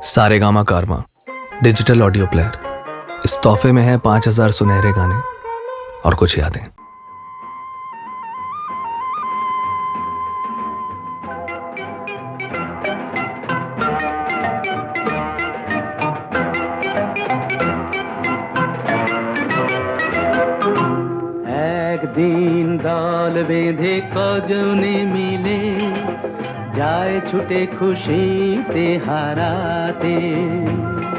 सारे गामा कारवा digital audio player इस तोहफे में है पांच हजार सुनहरे गाने और कुछ यादें একদিন দল বেঁধে কজনে মিলে যায় ছুটে খুশিতে হারাতে।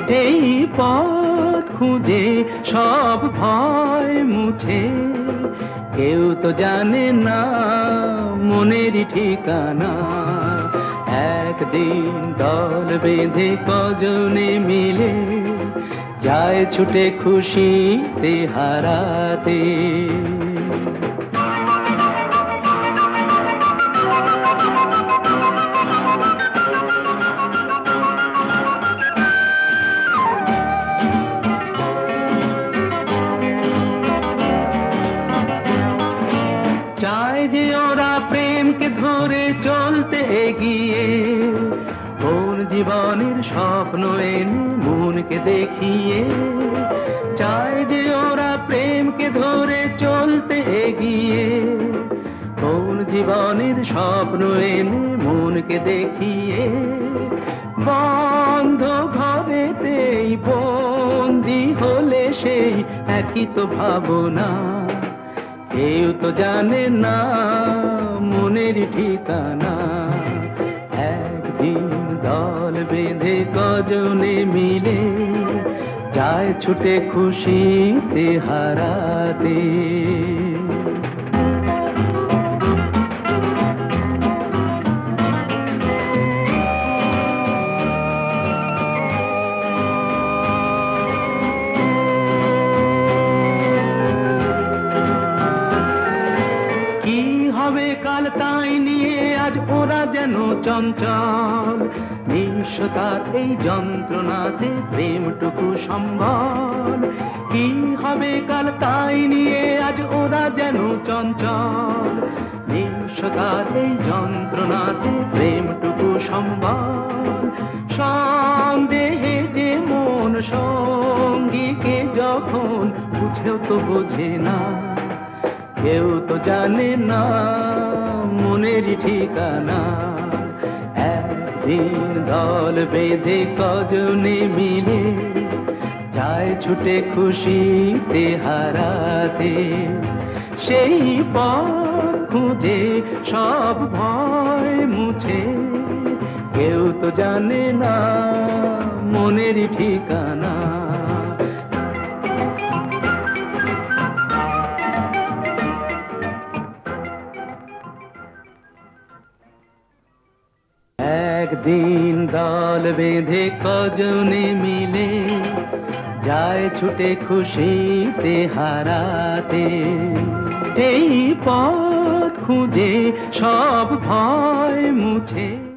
এই পথ খুঁজে সব ভয় মুছে। কেউ তো জানে না মনেরই ঠিকানা। একদিন দল বেঁধে কজনে মিলে যায় ছুটে খুশিতে হারাতে। চলতে এগিয়ে, কোন জীবনের স্বপ্ন এনে মনকে দেখিয়ে, চায় যে ওরা প্রেমকে ধরে চলতে এগিয়ে, কোন জীবনের স্বপ্ন এনে মনকে দেখিয়ে বন্ধ ঘরেতেই বন্দি হলে সেই একই তো ভাবনা। কেউ তো জানে না, মনের ঠিকানা। একদিন দল বেঁধে কজনে মিলে যায় ছুটে খুশিতে হারাতে। তাই নিয়ে আজ ওরা যেন চঞ্চল। নিঃস্বতার এই যন্ত্রণাতে প্রেমটুকু সম্বল। কি হবে কাল তাই নিয়ে আজ ওরা যেন চঞ্চল। নিঃস্বতার এই যন্ত্রণাতে প্রেমটুকু সম্বল। সন্দেহে যে মন সঙ্গীকে যখন বুঝেও তো বোঝে না, কেউ তো জানে না। মনেরই ঠিকানা। একদিন দল বেঁধে কজনে মিলে যায় ছুটে খুশিতে হারাতে। সেই পথ খুঁজে সব ভয় মুছে। কেউ তো জানে না মনেরই ঠিকানা। একদিন দল বেঁধে কজনে মিলে যায় ছুটে খুশিতে হারাতে। এই পথ খুঁজে সব ভয় মুছে।